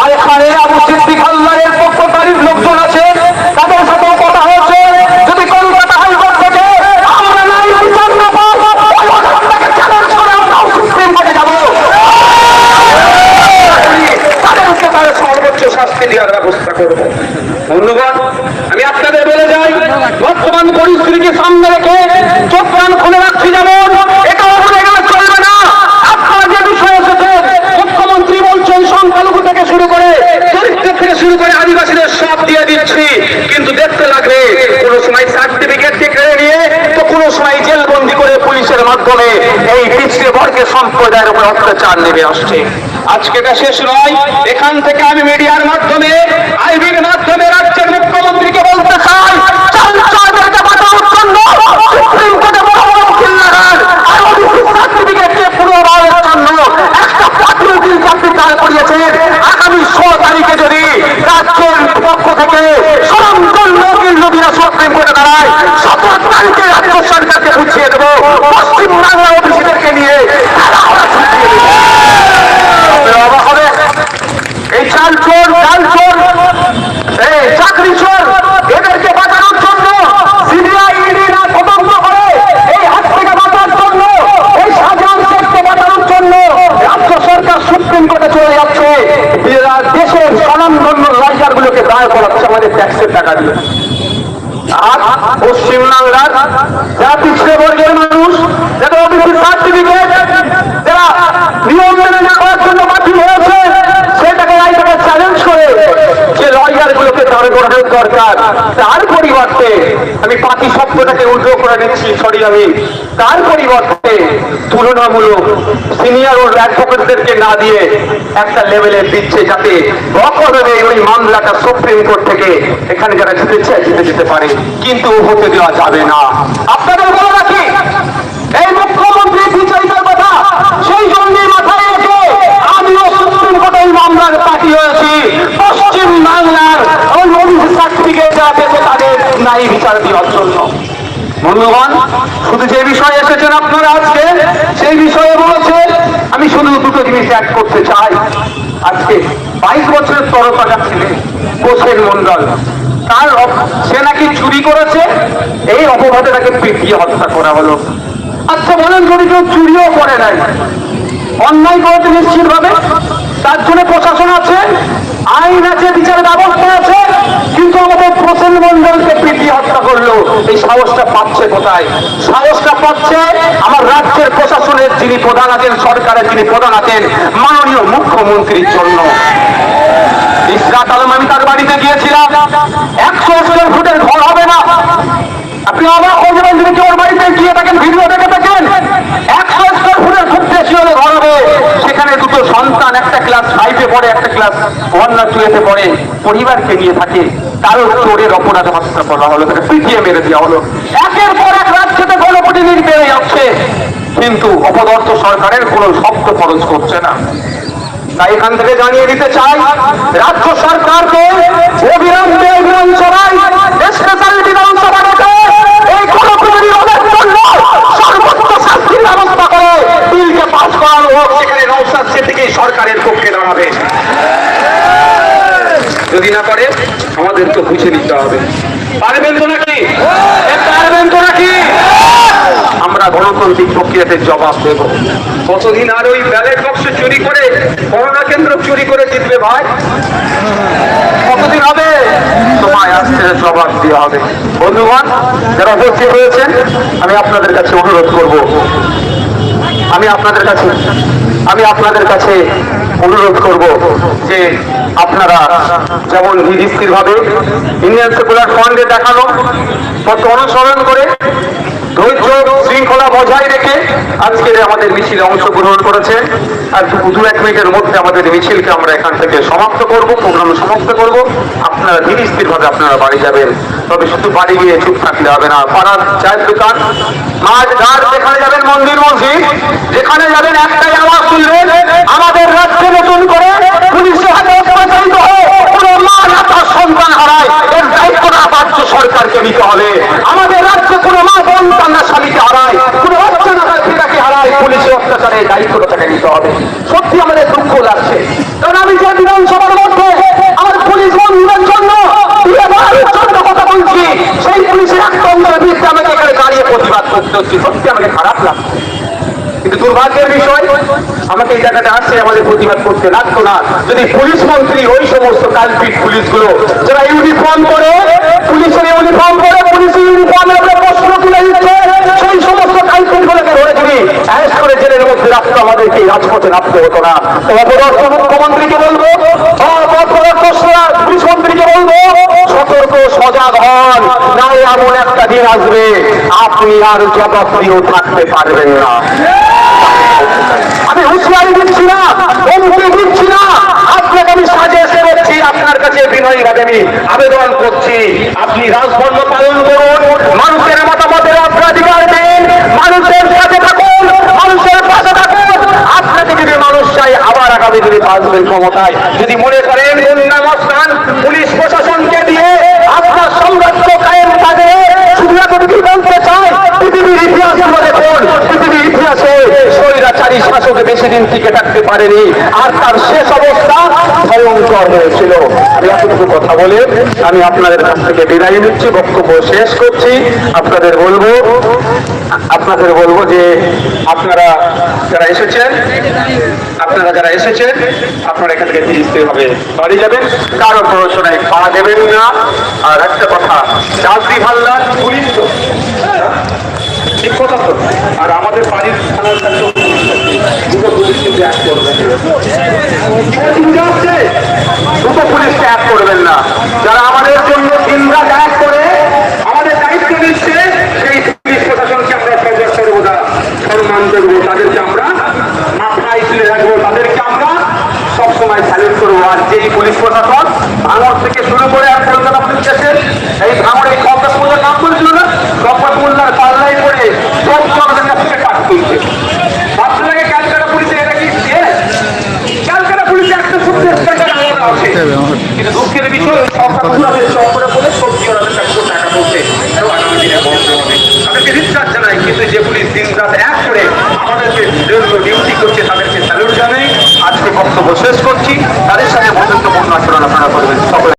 আর এখানে আবু সিদ্দিক আল্লাহের পক্ষকারীর লোকজন আছে তাদের সাথেও কথা হয়েছে যদি কলকাতা হাইকোর্ট থেকে আমরা নাই বিচার না পাই ওই অধিকারটাকে চ্যালেঞ্জ করে আমরাও সুপ্রিম কোর্টে যাব তাদেরকে তারা সর্বোচ্চ শাস্তি দেওয়ার ব্যবস্থা করব বন্ধুগণ আমি আপনাদের বলে যাই বর্তমান পরিস্থিতিকে সামনে রেখে চোখ প্রাণ খুলে রাখছি যেমন এটাও ভুলে গেলে চলবে না আপনারা যে বিষয় এসেছে মুখ্যমন্ত্রী বলছেন সংখ্যালঘু থেকে শুরু করে চরিত্র থেকে শুরু করে আদিবাসীদের সব দিয়ে দিচ্ছি কিন্তু দেখতে লাগবে কোনো সময় সার্টিফিকেটকে কেড়ে নিয়ে তো কোনো সময় জেলবন্দি করে পুলিশের মাধ্যমে এই পিছিয়ে বর্গের সম্প্রদায়ের উপর অত্যাচার নেমে আসছে। আজকে এটা শেষ নয়। এখান থেকে আমি মিডিয়ার মাধ্যমে, আইবির মাধ্যমে রাজ্যের মুখ্যমন্ত্রীকে বলতে চাই চাল চাঁদেরকে বাঁচানোর জন্য সুপ্রিম কোর্টে বড় বড় উকিল লাগান আর ওবিসি সার্টিফিকেটকে পুনর্বারের জন্য একটা প্রাথমিক চাকরি দাঁড় করিয়েছেন আগামী ষোলো তারিখে যদি রাজ্যের পক্ষ থেকে সরঞ্জন উকিল নদীরা সুপ্রিম কোর্টে দাঁড়ায় সতেরো তারিখে রাজ্য সরকারকে বুঝিয়ে দেবো পশ্চিম বাংলা ওবিসিদেরকে নিয়ে তারা আমরা বুঝিয়ে দেবো আপনারা অবাক হবে এই চাল চোর চাল চোর এই চাকরি চোর এদেরকে বাঁচানোর জন্য সিবিআই ইডি না তদন্ত করে এই হাত থেকে বাঁচার জন্য এই শাহজাহান শেখকে বাঁচানোর জন্য রাজ্য সরকার সুপ্রিম কোর্টে চলে যাচ্ছে এরা দেশের স্বনামধন্য রাইজারগুলোকে দায় করাচ্ছে আমাদের ট্যাক্সের টাকা দিয়ে আর পশ্চিমবাংলার যারা পিছিয়ে বর্গের মানুষ যারা ওবিসি সার্টিফিকেট যারা নিয়ম মেনে না করার জন্য বাতিল হয়েছে সেটাকে রাইটাকে চ্যালেঞ্জ করে যে লয়ার গুলোকে দাঁড় করানোর দরকার। তার পরিবর্তে আমি পাখি শব্দটাকে উল্টো করে নিচ্ছি সরি আমি। তার পরিবর্তে তুলনামূলক সিনিয়র ও অ্যাডভোকেটদেরকে না দিয়ে একটা লেভেলে দিচ্ছে যাতে বকরবে ওই মামলাটা সুপ্রিম কোর্ট থেকে এখানে যারা জিতে চায় জিতে যেতে পারে। কিন্তু হতে দেওয়া যাবে না। আপনাদের বলে রাখি, এই মুখ্যমন্ত্রী বিচারিতার কথা, সেই জন্যই মাথায় রেখে আমিও সুপ্রিম কোর্টে এই মামলার পার্টি হয়েছি। পশ্চিম বাংলার ওই সার্টিফিকেট যারা পেয়েছে তাদের নাই বিচার দেওয়ার জন্য। বন্ধুগণ, শুধু যে বিষয়ে এসেছেন আপনারা আজকে, সেই বিষয়ে বলেছে আমি শুধু দুটো জিনিস অ্যাড করতে চাই। আজকে বাইশ বছরের তরফাটা ছিলেন কোষের মন্ডল তার সে নাকি চুরি করেছে? এই অপবাদে তাকে পিটিয়ে হত্যা করা হলো। আচ্ছা বলেন, যদি কেউ চুরিও করে নাই, অন্যায় করেছে নিশ্চিত ভাবে তার জন্য প্রশাসন আছে, আইন আছে বিচার ব্যবস্থা আছে, কিন্তু আমাদের প্রসেন এই সাহসটা পাচ্ছে কোথায়? সাহসটা পাচ্ছে আমার রাজ্যের প্রশাসনের যিনি প্রধান আছেন, সরকারের যিনি প্রধান আছেন, মাননীয় মুখ্যমন্ত্রীর জন্য। ইসরাত আলম, আমি তার বাড়িতে গিয়েছিলাম। একশো ফুটের ঘর হবে না। আপনি অবাক করবেন যদি ওর বাড়িতে গিয়ে থাকেন ভিডিও দেখে থাকেন একশো স্কোয়ার ফুটের খুব বেশি হলে ঘর হবে সেখানে দুটো সন্তান একটা ক্লাস ফাইভে পড়ে, একটা ক্লাস ওয়ান না টুয়েতে পড়ে, পরিবারকে নিয়ে থাকে তারও চোরের অপরাধে হত্যা করা হলো তাকে পিটিয়ে মেরে দেওয়া হলো। একের পর এক রাজ্যতে গণপ্রতিনিধি বেড়ে যাচ্ছে। কিন্তু অপদর্থ সরকারের কোনো শব্দ খরচ করছে না। তাই এখান থেকে জানিয়ে দিতে চাই, রাজ্য সরকারকে অবিরাম অবিলম্বে বিধানসভায় স্পেশাল থেকে সরকারের পক্ষে দাঁড়াবে। যদি না করে আমাদেরকে বুঝে নিতে হবে। পারবেন তো নাকি? পারবেন তো নাকি? আমরা গণতান্ত্রিক প্রক্রিয়াতে জবাব দেব। কতদিন আর ওই ব্যালেট বক্স চুরি করে, করোনা কেন্দ্র চুরি করে জিতবে ভাই? কতদিন হবে? তোমায় আসছে, জবাব দেওয়া হবে। বন্ধুগণ, যারা উপস্থিত হয়েছেন, আমি আপনাদের কাছে অনুরোধ করব। আমি আপনাদের কাছে, আমি আপনাদের কাছে অনুরোধ করব যে আপনারা যেমন ধীরস্থির ভাবে ইন্ডিয়ান সেকুলার ফ্রন্টে দেখানো পথ অনুসরণ করে ধৈর্য শৃঙ্খলা বজায় রেখে আজকের আমাদের মিছিলে অংশগ্রহণ করেছে। আর দু এক মিনিটের মধ্যে আমাদের মিছিলকে আমরা এখান থেকে সমাপ্ত করব প্রোগ্রাম সমাপ্ত করব। আপনারা আপনারা বাড়ি যাবেন। তবে শুধু বাড়ি গিয়ে চুপ থাকলে হবে না, পাড়ার চায়ের দোকান ঘাট, যেখানে যাবেন মন্দির, মসজিদ, যেখানে যাবেন একটাই আওয়াজ শুনবেন আমাদের রাজ্যে নতুন করে পুলিশের হাতে হয়ে কোনো মা সন্তান হারায়। এর দায়িত্বটা রাজ্য সরকারকে নিতে হবে আমাদের রাজ্যে কোনো মা সন্তান তার স্বামীকে হারায়। কোনো বাচ্চা না তার পিতাকে হারায়। পুলিশের অত্যাচারের দায়িত্বটা তাকে নিতে হবে সত্যি আমাদের দুঃখ লাগছে কারণ আমি যে বিধানসভা আমাদেরকে এই জায়গাটা আসে আমাদের প্রতিবাদ করতে লাগতো না। যদি পুলিশ মন্ত্রী ওই সমস্ত কালপিট পুলিশগুলো, যারা ইউনিফর্ম করে পুলিশের ইউনিফর্ম করে পুলিশের ইউনিফর্মের উপরে প্রশ্ন তুলে দিচ্ছে, সেই সমস্ত কালপিট গুলোকে ধরে যদি অ্যারেস্ট করে জেলের মধ্যে রাখতো, আমাদেরকে রাজপথে নামতে হতো না। অপদস্থ মুখ্যমন্ত্রীকে বলব অপদস্থ পুলিশ মন্ত্রীকে বলব, সতর্ক, সজাগ হন না এমন একটা দিন আসবে, আপনি আর জবাবদিও থাকতে পারবেন না। আমি হুঁশিয়ারি দিচ্ছি না হুমকি দিচ্ছি না। আপনাকে আমি সাজে এসে বলছি আপনার কাছে বিনয়ী ভাবে আমি আবেদন করছি। আপনি রাজধর্ম পালন করুন, মানুষের মতামতের অগ্রাধিকার দিন, মানুষের সাথে থাকুন, মানুষের পাশে থাকুন। আপনাকে যদি মানুষ চাই আবার আগামী দিনে আসবেন ক্ষমতায় যদি মনে করেন নামস্থান পুলিশ প্রশাসনকে দিয়ে আপনার সাম্রাজ্য কায়েম থাকবে শুধু এতটুকু বলতে চাই পৃথিবীর ইতিহাসগুলো দেখুন পৃথিবীর ইতিহাসে স্বৈরাচারী শাসক দিন টিকে থাকতে পারেনি। আর তার শেষ অবস্থা ভয়ঙ্কর হয়েছিল। আমি এতটুকু কথা বলে আমি আপনাদের কাছ থেকে বিদায় নিচ্ছি, বক্তব্য শেষ করছি। আপনাদের বলব আপনাদের বলব যে আপনারা যারা এসেছেন, আপনারা যারা এসেছেন, আপনারা এখান থেকে ফিরিতে হবে। বাড়ি যাবেন, কারও প্ররোচনায় পা দেবেন না। আর একটা কথা, চাকরি ভাল্লার পুলিশ ঠিক কথা তো। আর আমাদের বাড়ির থানার দুটো পুলিশ কিন্তু এক করবেন দুটো পুলিশকে করবেন না। যারা আমাদের জন্য দিনরাত এক করে আমাদের দায়িত্ব নিচ্ছে সেই পুলিশ প্রশাসনকে আমরা সর্ব সর্বদা সম্মান করব তাদেরকে আমরা মাথায় তুলে রাখব তাদেরকে আমরা সবসময় স্যালুট করব আর যেই পুলিশ প্রশাসন ভাঙর থেকে শুরু করে আর কলকাতা পুলিশ স্টেশন এই ভাঙর এই কংগ্রেস মোল্লার নাম বলছিল না কংগ্রেস মোল্লার পাল্লাই পড়ে সব জনগণের কাছ থেকে কাজ তুলছে বাচ্চাটাকে ক্যালকাটা পুলিশে এটা কি দিয়ে ক্যালকাটা পুলিশে একটা সত্যি টাকা আলাদা আছে কিন্তু দুঃখের বিষয় সরকার পুরাদের চক্করে বলে সবজি ওনাদের কাছে টাকা পড়ছে এটাও আগামী দিনে বন্ধ হবে তাদেরকে ধিক্কার জানাই কিন্তু যে পুলিশ দিন রাত এক করে আমাদেরকে ডিউটি করছে, তাদেরকে স্যালুট জানাই। আজকে বক্তব্য শেষ করছি। তাদের সাথে বন্ধুত্বপূর্ণ আচরণ আপনারা করবেন। সকলে